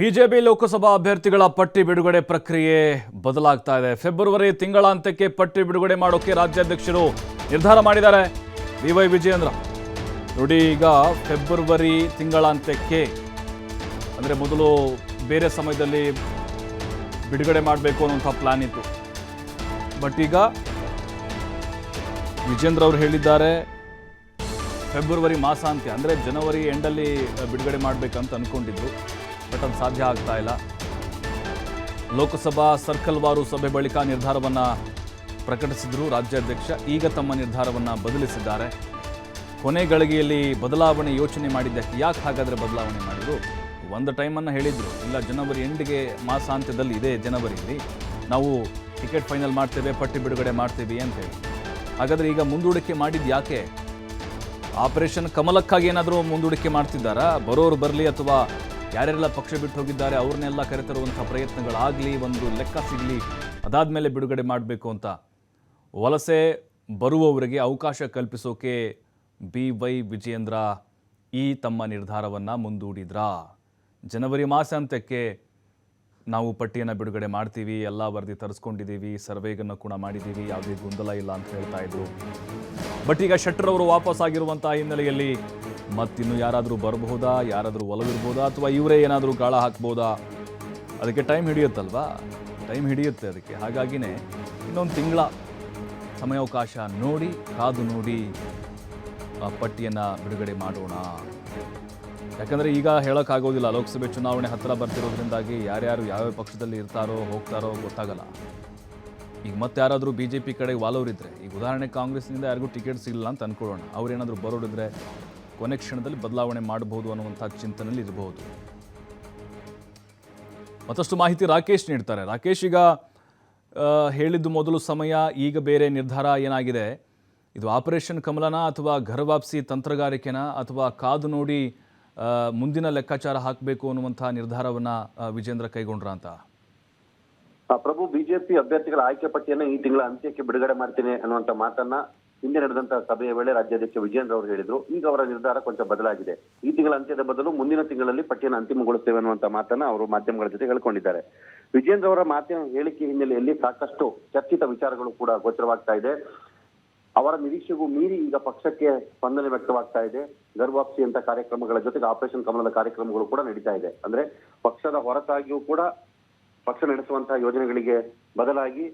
BJP Lok Sabha ಅಭ್ಯರ್ಥಿಗಳ ಪಟ್ಟಿ ಬಿಡುಗಡೆ ಪ್ರಕ್ರಿಯೆ ಬದಲಾಗ್ತಾ ಇದೆ. ಫೆಬ್ರವರಿ ತಿಂಗಳಾಂತ್ಯಕ್ಕೆ ಪಟ್ಟಿ ಬಿಡುಗಡೆ ಮಾಡೋಕೆ ರಾಜ್ಯಾಧ್ಯಕ್ಷರು ನಿರ್ಧಾರ ಮಾಡಿದ್ದಾರೆ. B Y Vijayendra. ನೋಡಿ, ಈಗ ಫೆಬ್ರವರಿ ತಿಂಗಳಾಂತ್ಯಕ್ಕೆ ಅಂದರೆ ಮೊದಲು ಬೇರೆ ಸಮಯದಲ್ಲಿ ಬಿಡುಗಡೆ ಮಾಡಬೇಕು ಅನ್ನುವಂಥ ಪ್ಲಾನ್ ಇತ್ತು. ಬಟ್ ಈಗ ವಿಜೇಂದ್ರ ಅವರು ಹೇಳಿದ್ದಾರೆ, ಫೆಬ್ರವರಿ ಮಾಸಾಂತ್ಯ, ಅಂದರೆ ಜನವರಿ ಎಂಡಲ್ಲಿ ಬಿಡುಗಡೆ ಮಾಡಬೇಕಂತ ಅಂದ್ಕೊಂಡಿದ್ರು ಬಟ್ ಸಾಧ್ಯ ಆಗ್ತಾ ಇಲ್ಲ. ಲೋಕಸಭಾ ಸರ್ಕಲ್ವಾರು ಸಭೆ ಬಳಿಕ ನಿರ್ಧಾರವನ್ನು ಪ್ರಕಟಿಸಿದ್ರು ರಾಜ್ಯಾಧ್ಯಕ್ಷ. ಈಗ ತಮ್ಮ ನಿರ್ಧಾರವನ್ನು ಬದಲಿಸಿದ್ದಾರೆ. ಕೊನೆ ಗಳಿಗೆಯಲ್ಲಿ ಬದಲಾವಣೆ ಯೋಚನೆ ಮಾಡಿದ್ದಕ್ಕೆ ಯಾಕೆ ಹಾಗಾದರೆ ಬದಲಾವಣೆ ಮಾಡಿದ್ರು? ಒಂದು ಟೈಮನ್ನು ಹೇಳಿದರು. ಇಲ್ಲ, ಜನವರಿ ಎಂಡ್ಗೆ ಮಾಸಾಂತ್ಯದಲ್ಲಿ ಇದೆ ಜನವರಿಯಲ್ಲಿ. ನಾವು ಟಿಕೆಟ್ ಫೈನಲ್ ಮಾಡ್ತೇವೆ, ಪಟ್ಟಿ ಬಿಡುಗಡೆ ಮಾಡ್ತೇವೆ ಅಂತ ಹೇಳಿ. ಹಾಗಾದರೆ ಈಗ ಮುಂದೂಡಿಕೆ ಮಾಡಿದ್ದು ಯಾಕೆ? ಆಪರೇಷನ್ ಕಮಲಕ್ಕಾಗಿ ಏನಾದರೂ ಮುಂದೂಡಿಕೆ ಮಾಡ್ತಿದ್ದಾರಾ? ಬರೋರು ಬರಲಿ ಅಥವಾ ಯಾರ್ಯಾರೆಲ್ಲ ಪಕ್ಷ ಬಿಟ್ಟು ಹೋಗಿದ್ದಾರೆ, ಅವ್ರನ್ನೆಲ್ಲ ಕರೆತರುವಂಥ ಪ್ರಯತ್ನಗಳಾಗಲಿ, ಒಂದು ಲೆಕ್ಕ ಸಿಗಲಿ, ಅದಾದಮೇಲೆ ಬಿಡುಗಡೆ ಮಾಡಬೇಕು ಅಂತ. ವಲಸೆ ಬರುವವರಿಗೆ ಅವಕಾಶ ಕಲ್ಪಿಸೋಕೆ ಬಿ ವೈ ವಿಜಯೇಂದ್ರ ಈ ತಮ್ಮ ನಿರ್ಧಾರವನ್ನು ಮುಂದೂಡಿದ್ರಾ? ಜನವರಿ ಮಾಸಾಂತ್ಯಕ್ಕೆ ನಾವು ಪಟ್ಟಿಯನ್ನು ಬಿಡುಗಡೆ ಮಾಡ್ತೀವಿ, ಎಲ್ಲ ವರದಿ ತರಿಸ್ಕೊಂಡಿದ್ದೀವಿ, ಸರ್ವೇಗನ್ನು ಕೂಡ ಮಾಡಿದ್ದೀವಿ, ಯಾವುದೇ ಗೊಂದಲ ಇಲ್ಲ ಅಂತ ಹೇಳ್ತಾ ಇದ್ರು. ಬಟ್ ಈಗ ಶೆಟ್ಟರ್ ಅವರು ವಾಪಸ್ ಆಗಿರುವಂತಹ ಹಿನ್ನೆಲೆಯಲ್ಲಿ ಮತ್ತಿನ್ನು ಯಾರಾದರೂ ಬರಬಹುದಾ? ಯಾರಾದರೂ ಒಲವಿರ್ಬೋದಾ? ಅಥವಾ ಇವರೇ ಏನಾದರೂ ಗಾಳ ಹಾಕ್ಬೋದಾ? ಅದಕ್ಕೆ ಟೈಮ್ ಹಿಡಿಯುತ್ತಲ್ವಾ? ಟೈಮ್ ಹಿಡಿಯುತ್ತೆ ಅದಕ್ಕೆ. ಹಾಗಾಗಿನೇ ಇನ್ನೊಂದು ತಿಂಗಳ ಸಮಯಾವಕಾಶ ನೋಡಿ, ಕಾದು ನೋಡಿ, ಆ ಪಟ್ಟಿಯನ್ನು ಬಿಡುಗಡೆ ಮಾಡೋಣ. ಯಾಕಂದರೆ ಈಗ ಹೇಳೋಕ್ಕಾಗೋದಿಲ್ಲ, ಲೋಕಸಭೆ ಚುನಾವಣೆ ಹತ್ತಿರ ಬರ್ತಿರೋದ್ರಿಂದಾಗಿ ಯಾರ್ಯಾರು ಯಾವ್ಯಾವ ಪಕ್ಷದಲ್ಲಿ ಇರ್ತಾರೋ, ಹೋಗ್ತಾರೋ ಗೊತ್ತಾಗಲ್ಲ. ಈಗ ಮತ್ತೆ ಯಾರಾದರೂ ಬಿ ಜೆ ಪಿ ಕಡೆಗೆ ವಾಲೋರಿದ್ದರೆ ಈಗ ಉದಾಹರಣೆ ಕಾಂಗ್ರೆಸ್ನಿಂದ ಯಾರಿಗೂ ಟಿಕೆಟ್ ಸಿಗಲಿಲ್ಲ ಅಂತ ಅನ್ಕೊಳ್ಳೋಣ. ಅವ್ರೇನಾದರೂ ಬರೋರಿದ್ರೆ ಕೊನೆ ಕ್ಷಣದಲ್ಲಿ ಬದಲಾವಣೆ ಮಾಡಬಹುದು ಅನ್ನುವಂಥ ಚಿಂತನೆಯಲ್ಲಿ ಇರಬಹುದು. ಮತ್ತಷ್ಟು ಮಾಹಿತಿ ರಾಕೇಶ್ ನೀಡ್ತಾರೆ. ರಾಕೇಶ್ ಈಗ ಹೇಳಿದ್ದು ಮೊದಲು ಸಮಯ, ಈಗ ಬೇರೆ ನಿರ್ಧಾರ ಏನಾಗಿದೆ? ಇದು ಆಪರೇಷನ್ ಕಮಲನ ಅಥವಾ ಘರವಾಪ್ಸಿ ತಂತ್ರಗಾರಿಕೆನ ಅಥವಾ ಕಾದು ನೋಡಿ ಮುಂದಿನ ಲೆಕ್ಕಾಚಾರ ಹಾಕಬೇಕು ಅನ್ನುವಂಥ ನಿರ್ಧಾರವನ್ನು ವಿಜೇಂದ್ರ ಕೈಗೊಂಡ್ರ ಅಂತ? ಪ್ರಭು, ಬಿಜೆಪಿ ಅಭ್ಯರ್ಥಿಗಳ ಆಯ್ಕೆ ಪಟ್ಟಿಯನ್ನು ಈ ತಿಂಗಳ ಅಂತ್ಯಕ್ಕೆ ಬಿಡುಗಡೆ ಮಾಡ್ತೀನಿ ಅನ್ನುವಂತ ಮಾತನ್ನ ಹಿಂದೆ ನಡೆದಂತಹ ಸಭೆಯ ವೇಳೆ ರಾಜ್ಯಾಧ್ಯಕ್ಷ ವಿಜೇಂದ್ರ ಅವರು ಹೇಳಿದ್ರು. ಈಗ ಅವರ ನಿರ್ಧಾರ ಕೊಂಚ ಬದಲಾಗಿದೆ. ಈ ತಿಂಗಳ ಅಂತ್ಯದ ಬದಲು ಮುಂದಿನ ತಿಂಗಳಲ್ಲಿ ಪಟ್ಟಿಯನ್ನು ಅಂತಿಮಗೊಳಿಸುತ್ತೇವೆ ಅನ್ನುವಂತ ಮಾತನ್ನ ಅವರು ಮಾಧ್ಯಮಗಳ ಜೊತೆ ಹೇಳ್ಕೊಂಡಿದ್ದಾರೆ. ವಿಜೇಂದ್ರ ಅವರ ಮಾತಿನ ಹೇಳಿಕೆ ಹಿನ್ನೆಲೆಯಲ್ಲಿ ಸಾಕಷ್ಟು ಚರ್ಚಿತ ವಿಚಾರಗಳು ಕೂಡ ಗೋಚರವಾಗ್ತಾ ಇದೆ. ಅವರ ನಿರೀಕ್ಷೆಗೂ ಮೀರಿ ಈಗ ಪಕ್ಷಕ್ಕೆ ಸ್ಪಂದನೆ ವ್ಯಕ್ತವಾಗ್ತಾ ಇದೆ. ಗರ್ವಾಪ್ಸಿ ಅಂತ ಕಾರ್ಯಕ್ರಮಗಳ ಜೊತೆಗೆ ಆಪರೇಷನ್ ಕಮಲದ ಕಾರ್ಯಕ್ರಮಗಳು ಕೂಡ ನಡೀತಾ ಇದೆ. ಅಂದ್ರೆ ಪಕ್ಷದ ಹೊರತಾಗಿಯೂ ಕೂಡ ಪಕ್ಷ ನಡೆಸುವಂತಹ ಯೋಜನೆಗಳಿಗೆ ಬದಲಾಗಿ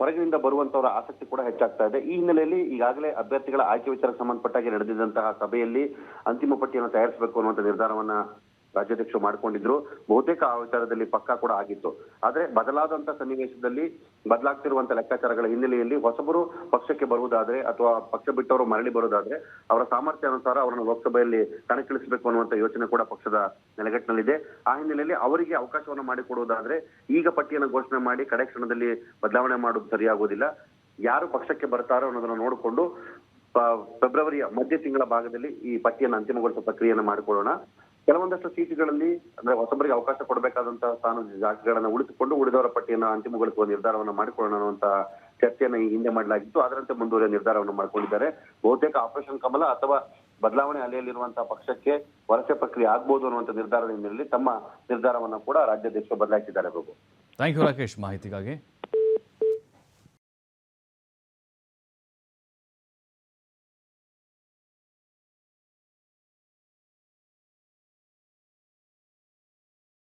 ಹೊರಗಿನಿಂದ ಬರುವಂತವರ ಆಸಕ್ತಿ ಕೂಡ ಹೆಚ್ಚಾಗ್ತಾ ಇದೆ. ಈ ಹಿನ್ನೆಲೆಯಲ್ಲಿ ಈಗಾಗಲೇ ಅಭ್ಯರ್ಥಿಗಳ ಆಯ್ಕೆ ವಿಚಾರಕ್ಕೆ ಸಂಬಂಧಪಟ್ಟಾಗಿ ನಡೆದಿದ್ದಂತಹ ಸಭೆಯಲ್ಲಿ ಅಂತಿಮ ಪಟ್ಟಿಯನ್ನು ತಯಾರಿಸಬೇಕು ಅನ್ನುವಂತ ನಿರ್ಧಾರವನ್ನ ರಾಜ್ಯಾಧ್ಯಕ್ಷರು ಮಾಡ್ಕೊಂಡಿದ್ರು. ಬಹುತೇಕ ಆ ವಿಚಾರದಲ್ಲಿ ಪಕ್ಕ ಕೂಡ ಆಗಿತ್ತು. ಆದ್ರೆ ಬದಲಾದಂತ ಸನ್ನಿವೇಶದಲ್ಲಿ ಬದಲಾಗ್ತಿರುವಂತ ಲೆಕ್ಕಾಚಾರಗಳ ಹಿನ್ನೆಲೆಯಲ್ಲಿ ಹೊಸಬರು ಪಕ್ಷಕ್ಕೆ ಬರುವುದಾದ್ರೆ ಅಥವಾ ಪಕ್ಷ ಬಿಟ್ಟವರು ಮರಳಿ ಬರುವುದಾದ್ರೆ ಅವರ ಸಾಮರ್ಥ್ಯ ಅನುಸಾರ ಅವರನ್ನು ಲೋಕಸಭೆಯಲ್ಲಿ ಕಣಕ್ಕಿಳಿಸಬೇಕು ಅನ್ನುವಂತ ಯೋಚನೆ ಕೂಡ ಪಕ್ಷದ ನೆಲೆಗಟ್ಟಿನಲ್ಲಿದೆ. ಆ ಹಿನ್ನೆಲೆಯಲ್ಲಿ ಅವರಿಗೆ ಅವಕಾಶವನ್ನು ಮಾಡಿಕೊಡುವುದಾದ್ರೆ ಈಗ ಪಟ್ಟಿಯನ್ನು ಘೋಷಣೆ ಮಾಡಿ ಕಡೆ ಕ್ಷಣದಲ್ಲಿ ಬದಲಾವಣೆ ಮಾಡುವುದು ಸರಿಯಾಗುವುದಿಲ್ಲ. ಯಾರು ಪಕ್ಷಕ್ಕೆ ಬರ್ತಾರೋ ಅನ್ನೋದನ್ನ ನೋಡಿಕೊಂಡು ಫೆಬ್ರವರಿಯ ಮಧ್ಯ ತಿಂಗಳ ಭಾಗದಲ್ಲಿ ಈ ಪಟ್ಟಿಯನ್ನು ಅಂತಿಮಗೊಳಿಸುವ ಪ್ರಕ್ರಿಯೆಯನ್ನು ಮಾಡಿಕೊಳ್ಳೋಣ. ಕೆಲವೊಂದಷ್ಟು ಸೀಟುಗಳಲ್ಲಿ, ಅಂದ್ರೆ ಹೊಸಬರಿಗೆ ಅವಕಾಶ ಕೊಡಬೇಕಾದಂತಹ ಸ್ಥಾನ ಜಾಗಗಳನ್ನ ಉಳಿಸಿಕೊಂಡು ಉಳಿದವರ ಪಟ್ಟಿಯನ್ನ ಅಂತಿಮಗೊಳಿಸುವ ನಿರ್ಧಾರವನ್ನು ಮಾಡಿಕೊಳ್ಳೋಣ ಅನ್ನುವಂತ ಚರ್ಚೆಯನ್ನ ಈ ಹಿಂದೆ ಮಾಡಲಾಗಿತ್ತು. ಅದರಂತೆ ಮುಂದುವರಿಯ ನಿರ್ಧಾರವನ್ನು ಮಾಡಿಕೊಂಡಿದ್ದಾರೆ. ಬಹುತೇಕ ಆಪರೇಷನ್ ಕಮಲ ಅಥವಾ ಬದಲಾವಣೆ ಅಲೆಯಲ್ಲಿರುವಂತಹ ಪಕ್ಷಕ್ಕೆ ವಲಸೆ ಪ್ರಕ್ರಿಯೆ ಆಗ್ಬಹುದು ಅನ್ನುವಂತ ನಿರ್ಧಾರದ ಹಿನ್ನೆಲೆಯಲ್ಲಿ ತಮ್ಮ ನಿರ್ಧಾರವನ್ನ ಕೂಡ ರಾಜ್ಯಾಧ್ಯಕ್ಷರು ಬದಲಾಯಿಸಿದ್ದಾರೆ. ಬಾಬು ಥ್ಯಾಂಕ್ ಯು ರಾಕೇಶ್ ಮಾಹಿತಿಗಾಗಿ.